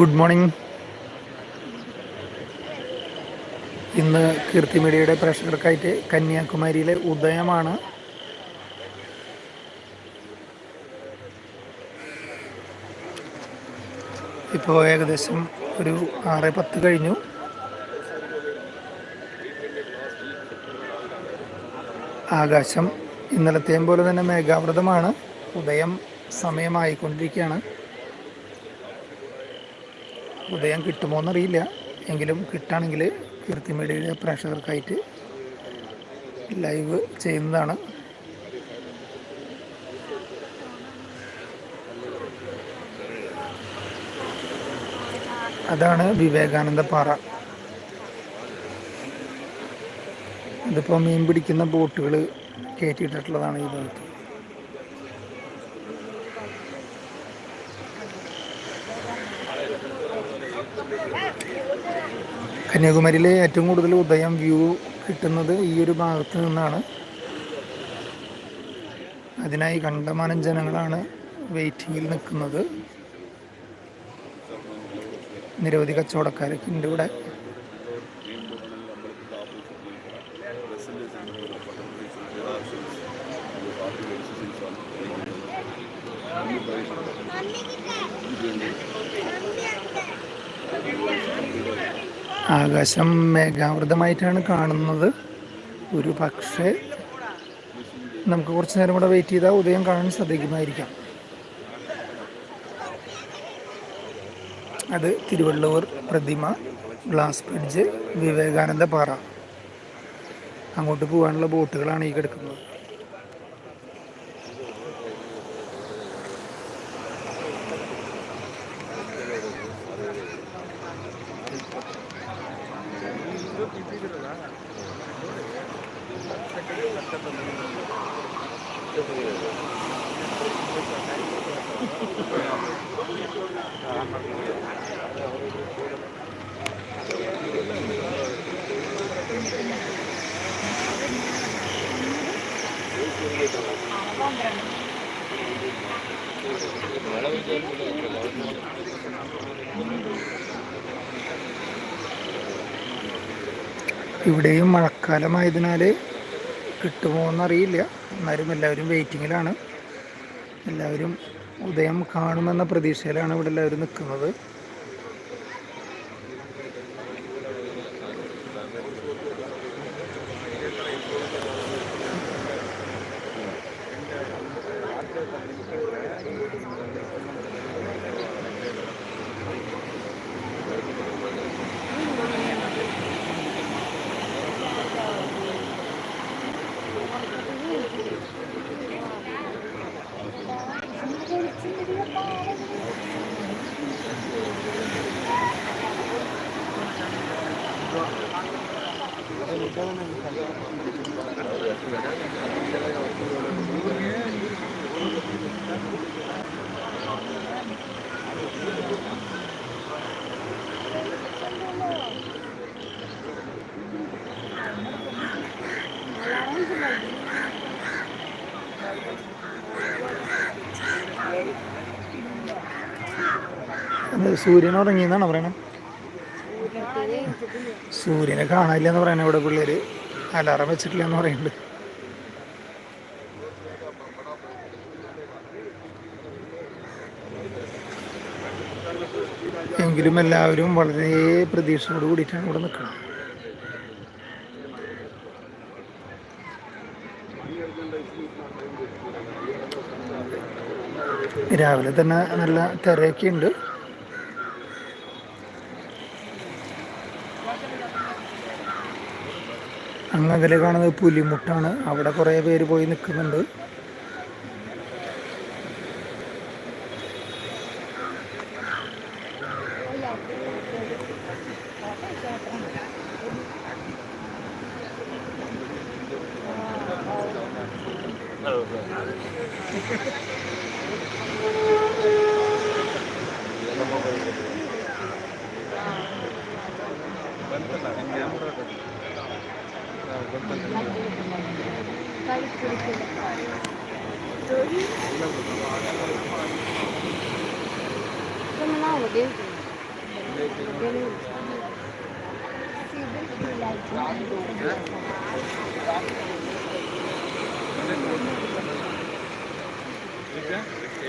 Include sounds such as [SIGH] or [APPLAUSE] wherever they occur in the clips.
Good morning. ഇന്ന് കീർത്തി മീഡിയയുടെ പ്രേക്ഷകർക്കായിട്ട് കന്യാകുമാരിയിലെ ഉദയമാണ്. ഇപ്പോൾ ഏകദേശം ഒരു ആറ് പത്ത് കഴിഞ്ഞു. ആകാശം ഇന്നലത്തെയും പോലെ തന്നെ മേഘാവൃതമാണ്. ഉദയം സമയമായിക്കൊണ്ടിരിക്കുകയാണ്. ഉദയം കിട്ടുമോ എന്നറിയില്ല എങ്കിലും കിട്ടുകയാണെങ്കിൽ കീർത്തി മീഡിയയിലെ പ്രേക്ഷകർക്കായിട്ട് ലൈവ് ചെയ്യുന്നതാണ്. അതാണ് വിവേകാനന്ദ പാറ. ഇതിപ്പോൾ മീൻ പിടിക്കുന്ന ബോട്ടുകൾ കയറ്റിയിട്ടിട്ടുള്ളതാണ് ഈ ഭാഗത്ത്. കന്യാകുമാരിയിലെ ഏറ്റവും കൂടുതൽ ഉദയം വ്യൂ കിട്ടുന്നത് ഈ ഒരു ഭാഗത്ത് നിന്നാണ്. അതിനായി കണ്ടമാനം ജനങ്ങളാണ് വെയിറ്റിങ്ങിൽ നിൽക്കുന്നത്. നിരവധി കച്ചവടക്കാരൊക്കെ ഉണ്ട് ഇവിടെ. ആകാശം മേഘാവൃതമായിട്ടാണ് കാണുന്നത്. ഒരു പക്ഷേ നമുക്ക് കുറച്ച് നേരം കൂടെ വെയിറ്റ് ചെയ്താൽ ഉദയം കാണാൻ സാധിക്കുമായിരിക്കാം. അത് തിരുവള്ളൂർ പ്രതിമ ഗ്ലാസ് ബ്രിഡ്ജ് വിവേകാനന്ദ പാറ. അങ്ങോട്ട് പോകാനുള്ള ബോട്ടുകളാണ് ഈ കിടക്കുന്നത്. ഇവിടെയും മഴക്കാലമായതിനാൽ കിട്ടുമോ എന്നറിയില്ല എന്നാലും എല്ലാവരും വെയിറ്റിങ്ങിലാണ്. എല്ലാവരും ഉദയം കാണുമെന്ന പ്രതീക്ഷയിലാണ് ഇവിടെ എല്ലാവരും നിൽക്കുന്നത്. സൂര്യൻ ഉറങ്ങിയെന്നാണ് പറയണേ? സൂര്യനെ കാണാനില്ല എന്ന് പറയണേ ഇവിടെ പിള്ളേര്. അലാറം വെച്ചിട്ടില്ല എന്ന് പറയുന്നുണ്ട്. എങ്കിലും എല്ലാവരും വളരെ പ്രതീക്ഷയോട് കൂടിയിട്ടാണ് ഇവിടെ നിൽക്കുന്നത്. രാവിലെ തന്നെ നല്ല തിരയൊക്കെ ഉണ്ട് അങ്ങ് കാണുന്നത് പുലിമുട്ടാണ് അവിടെ കുറെ പേര് പോയി നിൽക്കുന്നുണ്ട്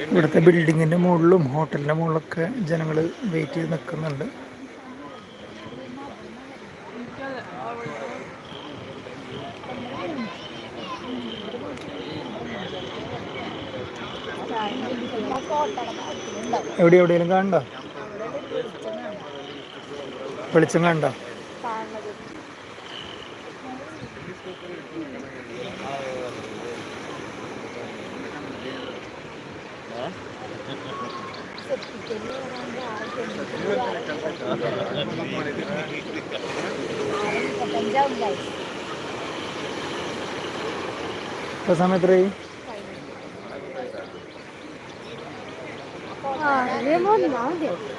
ഇവിടുത്തെ ബിൽഡിങ്ങിന്റെ മുകളിലും ഹോട്ടലിന്റെ മുകളിലൊക്കെ ജനങ്ങൾ വെയിറ്റ് ചെയ്ത് നിൽക്കുന്നുണ്ട്. എവിടെ എവിടെയെങ്കിലും കാണണ്ടോ വെളിച്ചം കാണണ്ട സമയത്ത് സമയം എത്രയായി അറൗണ്ട്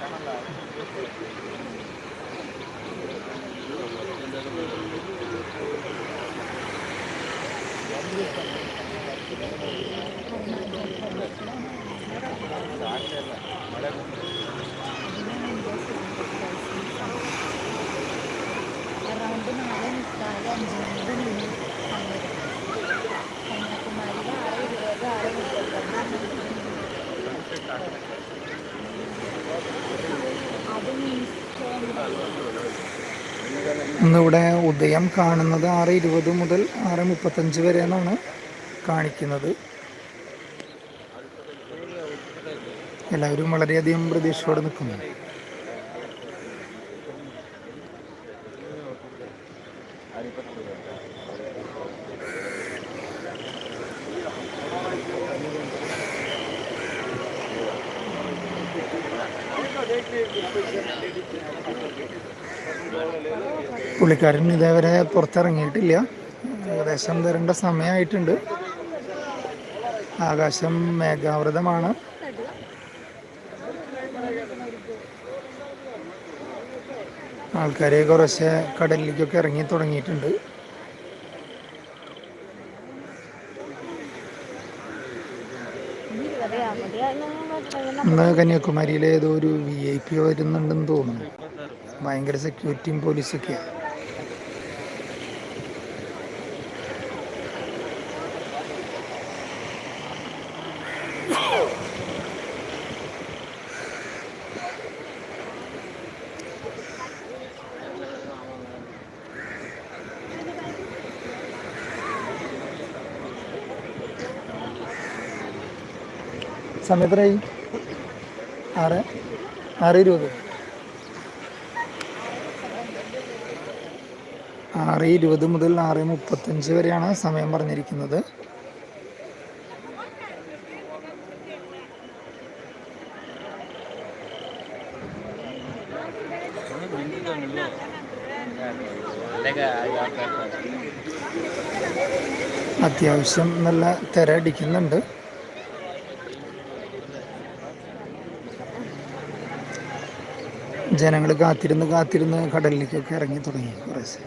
ഇന്നിവിടെ ഉദയം കാണുന്നത് ആറ് ഇരുപത് മുതൽ ആറ് മുപ്പത്തഞ്ച് വരെ എന്നാണ് കാണിക്കുന്നത്. എല്ലാവരും വളരെയധികം പ്രതീക്ഷയോടെ നിൽക്കുന്നു. പുള്ളിക്കാരൻ ഇതേവരെ പുറത്തിറങ്ങിയിട്ടില്ല. ഏകദേശം വരേണ്ട സമയമായിട്ടുണ്ട്. ആകാശം മേഘാവൃതമാണ്. ആൾക്കാർ കുറച്ച് കടലിലേക്കൊക്കെ ഇറങ്ങി തുടങ്ങിയിട്ടുണ്ട്. ഇന്ന് കന്യാകുമാരിയിലെ ഏതോ ഒരു വി ഐ പി വരുന്നുണ്ടെന്ന് തോന്നുന്നു. ഭയങ്കര സെക്യൂരിറ്റിയും പോലീസൊക്കെയാണ് സമയത്രയായി ആറ് ആറ് ഇരുപത്. ആറ് ഇരുപത് മുതൽ ആറ് മുപ്പത്തഞ്ച് വരെയാണ് സമയം പറഞ്ഞിരിക്കുന്നത്. അത്യാവശ്യം നല്ല തിര അടിക്കുന്നുണ്ട് ജനങ്ങൾ കാത്തിരുന്ന് കാത്തിരുന്ന് കടലിലേക്കൊക്കെ ഇറങ്ങി തുടങ്ങി കുറേശ്ശെ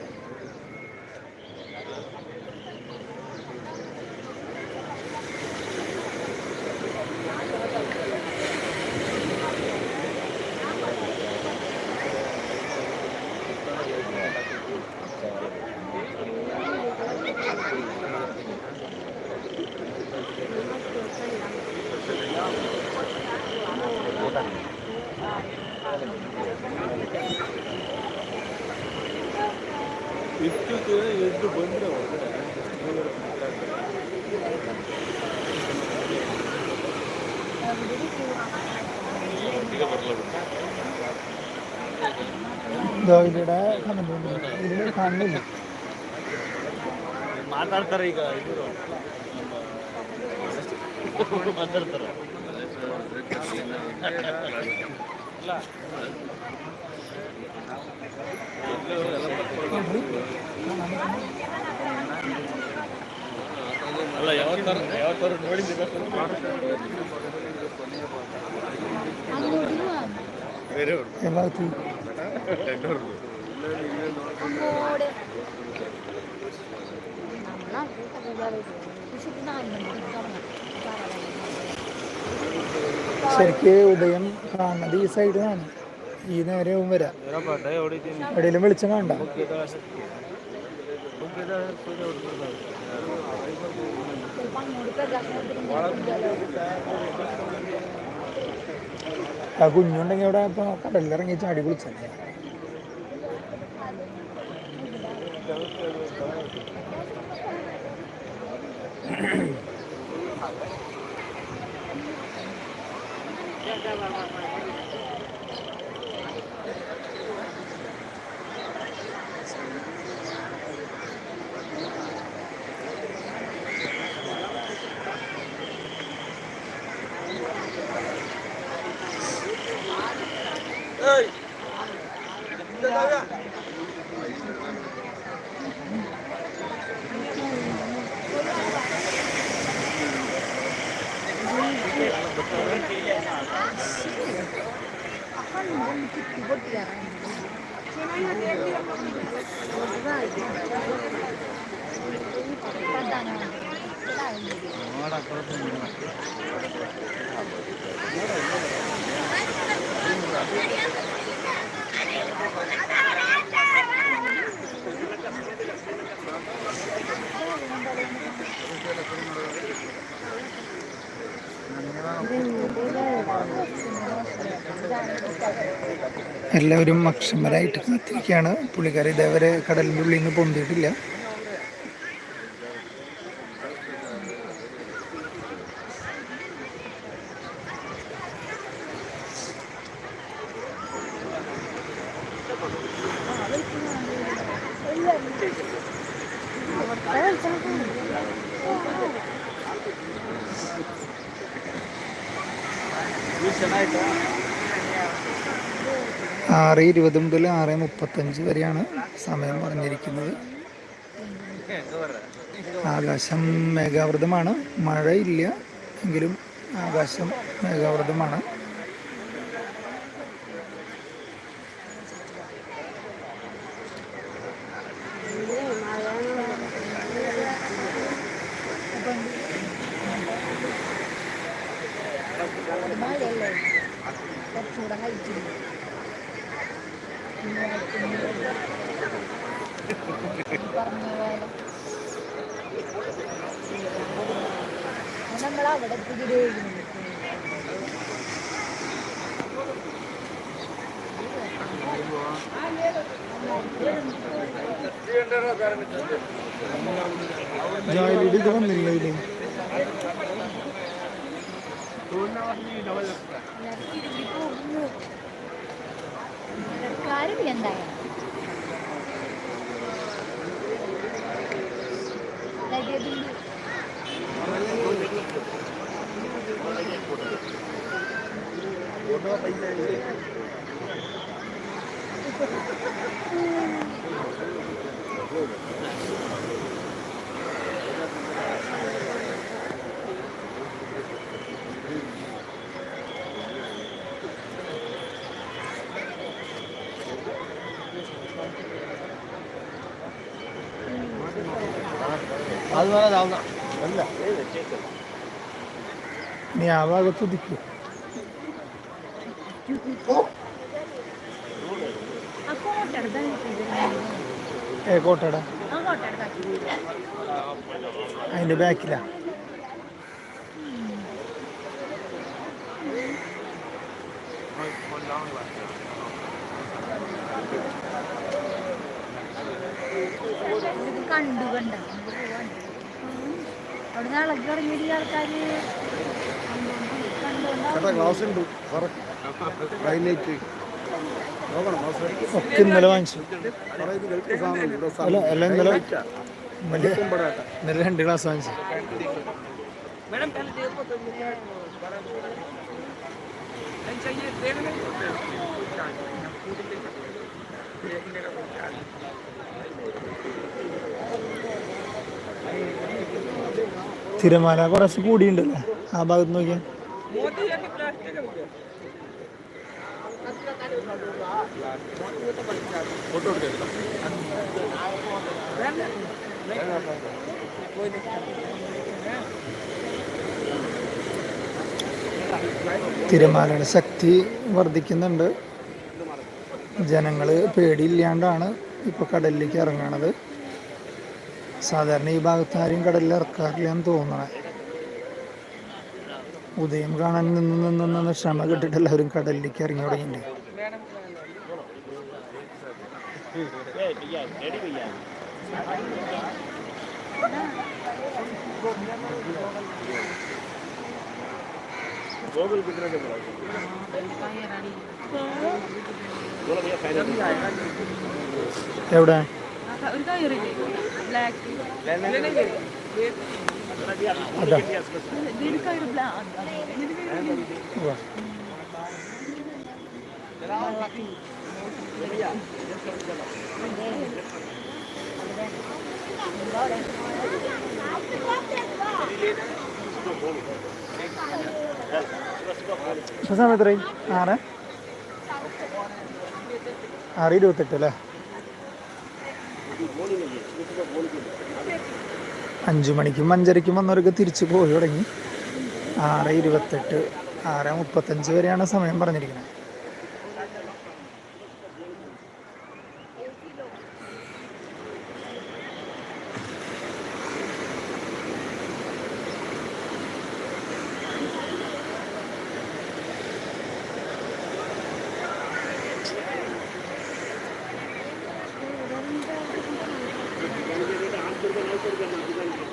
ವಿದ್ಯುತ್ ಎದ್ದು ಬಂದರೆ ಮಾತಾಡ್ತಾರೆ ಈಗ ಇವರು. ಮಾತಾಡ್ತಾರೆ. ಇಲ್ಲ. ಅಲ್ಲ ಯಾವತ್ತಾರು ಯಾವತ್ತಾರು ನೋಡಿದ್ದೀವಿ ಬೇರೆಯವರು എല്ലാത്തും അങ്ങോട്ട് നമ്മളെ പക്ഷെ ഇത് നാല് മണിക്ക് തുടങ്ങാം ശരിക്ക് ഉദയം കാണുന്നത് ഈ സൈഡിലാണ് ഈ നേരവും വരാം. എവിടെയും വിളിച്ചു വേണ്ട ആ കുഞ്ഞുണ്ടെങ്കിൽ അവിടെ ഇപ്പൊ കടലിലിറങ്ങി ചാടി വിളിച്ചല്ലേ Thank. [CLEARS THROAT] എല്ലാവരും അക്ഷമരായിട്ട് കാത്തിരിക്കുകയാണ്. പുള്ളിക്കാരി ഇതേവരെ കടലിന്റെ ഉള്ളിൽ നിന്ന് പൊന്തിയിട്ടില്ല ആറ് ഇരുപത് മുതൽ ആറ് മുപ്പത്തഞ്ച് വരെയാണ് സമയം പറഞ്ഞിരിക്കുന്നത്. ആകാശം മേഘാവൃതമാണ്. മഴയില്ല എങ്കിലും ആകാശം മേഘാവൃതമാണ്. ജോയിലിഡ് ഇത് വന്നില്ല ഇതിൽ കാര്യമില്ല എന്തായാലും ലഗേജിന്റെ അത് വേറെ താവുന്ന അല്ല നീ ആ ഭാഗത്ത് ഉദിക്കൂ ആ കോട്ടെടുത്ത ഏ കോട്ടയുടെ. അതിന്റെ ബാക്കിലാ. കണ്ടു കണ്ട. അവിടെ നിന്ന് ഇളകി ഇറങ്ങിയ ആൾക്കാര് ഗ്ലാസ് ഉണ്ട്. ഹൈലൈറ്റ് ഒക്കെ ഇന്നലെ വാങ്ങിച്ചു. അല്ല ഇന്നലെ ഇന്നലെ ഇന്നലെ രണ്ട് ഗ്ലാസ് വാങ്ങിച്ചു. തിരമാല കുറച്ച് കൂടിയുണ്ടല്ലേ. ആ ഭാഗത്ത് നോക്കിയാൽ തിരമാലയുടെ ശക്തി വർദ്ധിക്കുന്നുണ്ട്. ജനങ്ങൾ പേടിയില്ലാണ്ടാണ് ഇപ്പോൾ കടലിലേക്ക് ഇറങ്ങണത്. സാധാരണ ഈ ഭാഗത്ത് ആരും കടലിൽ ഇറക്കാറില്ല എന്ന് തോന്നണേ. ഉദയം കാണാൻ നിന്ന് നിന്ന് നിന്ന് ക്ഷമ എല്ലാവരും കടലിലേക്ക് ഇറങ്ങി തുടങ്ങിയിട്ടുണ്ട്. എവിടെ? ഒരു കയറില്ലേ ബ്ലാക്ക് ഇതിന് കയറ് ബ്ലാക്ക് ഉവ്വ. എത്രയും ആറ്. ആറ് ഇരുപത്തെട്ട് അല്ലേ? അഞ്ചു മണിക്കും അഞ്ചരയ്ക്കും വന്നവർക്ക് തിരിച്ചു പോയി തുടങ്ങി. ആറ് ഇരുപത്തെട്ട് ആറ് മുപ്പത്തഞ്ച് വരെയാണ് സമയം പറഞ്ഞിരിക്കുന്നത്. போலீஸ்காரர்கள்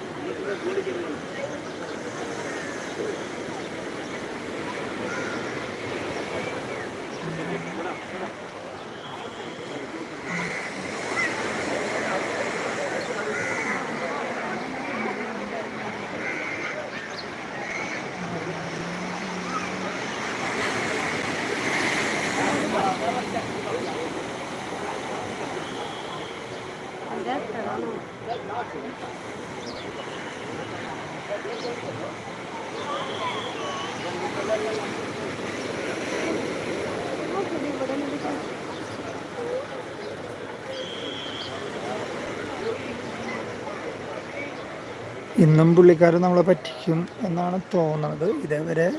ഇന്നും പുള്ളിക്കാരൻ നമ്മളെ പറ്റിക്കും എന്നാണ് തോന്നുന്നത്. ഇതേവരെ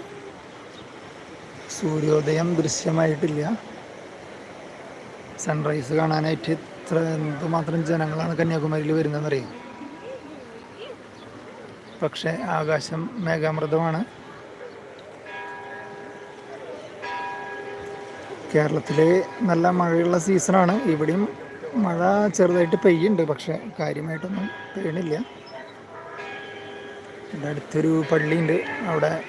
സൂര്യോദയം ദൃശ്യമായിട്ടില്ല. സൺറൈസ് കാണാനായിട്ട് ഇത്ര എന്തുമാത്രം ജനങ്ങളാണ് കന്യാകുമാരിയിൽ വരുന്നതെന്നറിയാം? പക്ഷേ ആകാശം മേഘാമൃതമാണ്. കേരളത്തിൽ നല്ല മഴയുള്ള സീസണാണ് ഇവിടെയും മഴ ചെറുതായിട്ട് പെയ്യുന്നുണ്ട്. പക്ഷേ കാര്യമായിട്ടൊന്നും പെയ്യണില്ല. ഇവിടെ അടുത്തൊരു പള്ളിയുണ്ട്. അവിടെ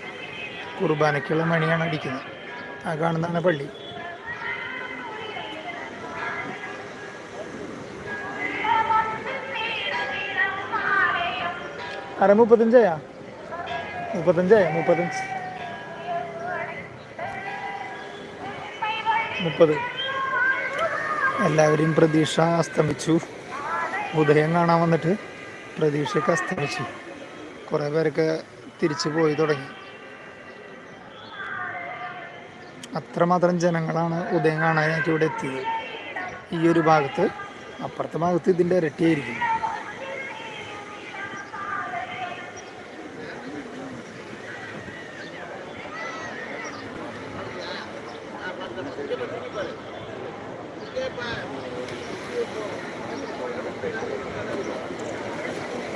കുർബാനയ്ക്കുള്ള മണിയാണ് അടിക്കുന്നത്. ആ കാണുന്നതാണ് പള്ളി. അര മുപ്പത്തഞ്ചായാ? മുപ്പത്തഞ്ചായ? മുപ്പത്തഞ്ച്. മുപ്പത്. എല്ലാവരും പ്രതീക്ഷ അസ്തമിച്ചു. ഉദയം കാണാൻ വന്നിട്ട് പ്രതീക്ഷയ്ക്ക് അസ്തമിച്ചു. കുറേ പേരൊക്കെ തിരിച്ചു പോയി തുടങ്ങി. അത്രമാത്രം ജനങ്ങളാണ് ഉദയം കാണാനായിട്ട് ഇവിടെ എത്തിയത്. ഈ ഒരു ഭാഗത്ത് അപ്പുറത്തെ ഭാഗത്ത് ഇതിന്റെ ഇരട്ടിയായിരിക്കും.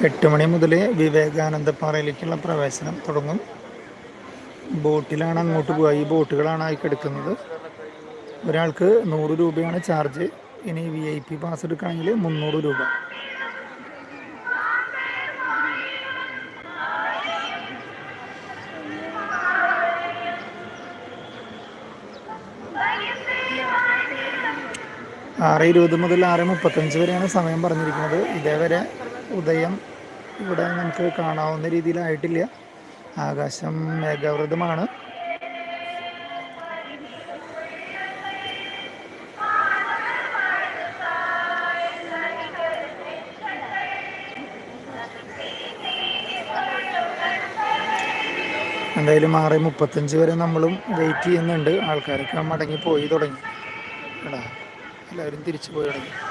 എട്ട് മണി മുതൽ വിവേകാനന്ദ പാറയിലേക്കുള്ള പ്രവേശനം തുടങ്ങും. ബോട്ടിലാണ് അങ്ങോട്ട് പോവുക. ഈ ബോട്ടുകളാണ് ആയി കിടക്കുന്നത്. ഒരാൾക്ക് നൂറ് രൂപയാണ് ചാർജ്. ഇനി വി ഐ പി പാസ് എടുക്കുകയാണെങ്കിൽ മുന്നൂറ് രൂപ. ആറ് ഇരുപത് മുതൽ ആറ് മുപ്പത്തഞ്ച് വരെയാണ് സമയം പറഞ്ഞിരിക്കുന്നത്. ഇതേവരെ ഉദയം. ഇവിടെ നമുക്ക് കാണാവുന്ന രീതിയിലായിട്ടില്ല. ആകാശം മേഘാവൃതമാണ്. എന്തായാലും ആറ് മുപ്പത്തഞ്ച് വരെ നമ്മളും വെയിറ്റ് ചെയ്യുന്നുണ്ട്. ആൾക്കാരൊക്കെ മടങ്ങി പോയി തുടങ്ങി. എടാ എല്ലാവരും തിരിച്ചു പോയി തുടങ്ങി.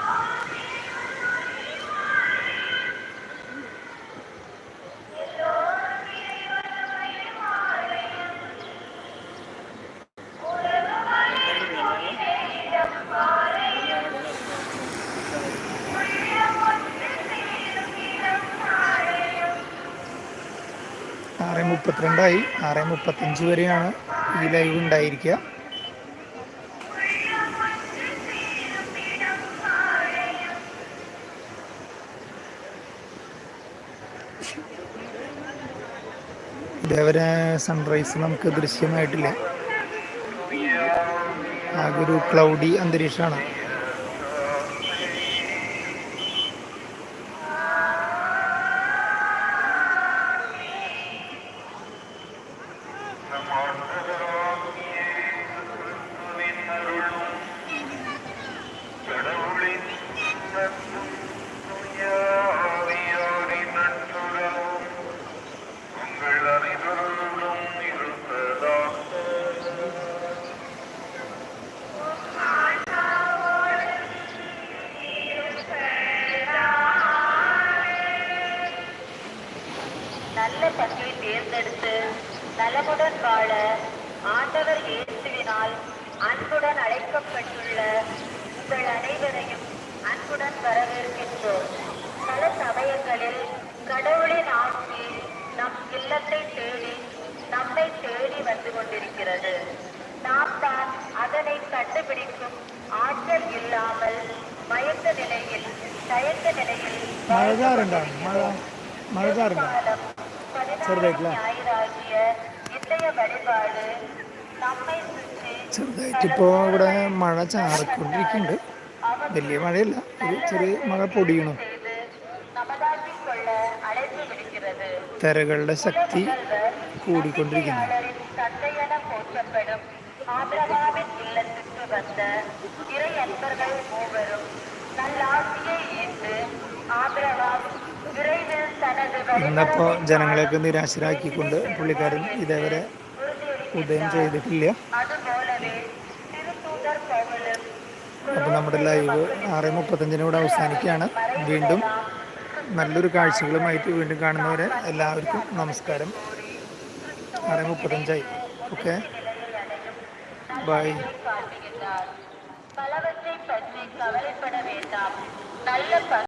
മുപ്പത്തിരണ്ടായി ആറ് മുപ്പത്തഞ്ച് വരെയാണ് ഈ ലൈവ് ഉണ്ടായിരിക്കുക. ഇതേവരെ സൺറൈസ് നമുക്ക് ദൃശ്യമായിട്ടില്ല. ആകെ ഒരു ക്ലൗഡി അന്തരീക്ഷമാണ്. நல்ல பண்பை தேர்ந்தெடுத்து நலமுடன் வாழ ஆண்டவர் இயேசுவினால் அன்புடன் அழைக்கப்பட்டுள்ள உங்கள் அனைவரையும் அன்புடன் வரவேற்கின்றோம். பல சமயங்களில் கடவுளின் ஆட்சி நம் இல்லத்தை தேடி நம்மை தேடி வந்து கொண்டிருக்கிறது. நாம் தான் அதனை கண்டுபிடிக்கும் ஆற்றல் இல்லாமல் மயக்க நிலையில் தயக்க நிலையில் மழைதான் இருந்தாங்க மழைதான் ചെറുതായിട്ടില്ല ஞாயிறாகிய இன்றைய வழிபாடு நம்மை சுற்றி ചെറുതായിട്ടിപ്പോൾ ഇവിടെ മഴ ചാറിക്കൊണ്ടിരിക്കുന്നുണ്ട് വലിയ മഴയല്ല ഒരു ചെറിയ മഴ പൊടിയണു செய்து நமதாக்கிக் கொள்ள அழைப்பு விடுக்கிறது തിരകളുടെ ശക്തി കൂടിക്കൊണ്ടിരിക്കുന്നു உலகின் தந்தையென போற்றப்படும் ஆபிரகாமின் இல்லத்துக்கு வந்த இறை அன்பர்கள் மூவரும் நல்லாட்சியை ஏற்று ஆபிரகாம் விரைவில் தனது ഇന്നപ്പോൾ ജനങ്ങളെയൊക്കെ നിരാശരാക്കിക്കൊണ്ട് പുള്ളിക്കാരൻ ഇതേവരെ ഉദയം ചെയ്തിട്ടില്ല அதுபோலவே திருத்தூதர் பவுலும் അപ്പോൾ നമ്മുടെ ലൈവ് ആറ് മുപ്പത്തഞ്ചിനോട് അവസാനിക്കുകയാണ് വീണ്ടും നല്ലൊരു കാഴ്ചകളുമായിട്ട് വീണ്ടും കാണുന്നവരെ എല്ലാവർക്കും നമസ്കാരം ആറ് മുപ്പത്തഞ്ചായി ഓക്കെ ബൈ காட்டுகின்றார் பலவற்றை பற்றி கவலைப்பட வேண்டாம் நல்ல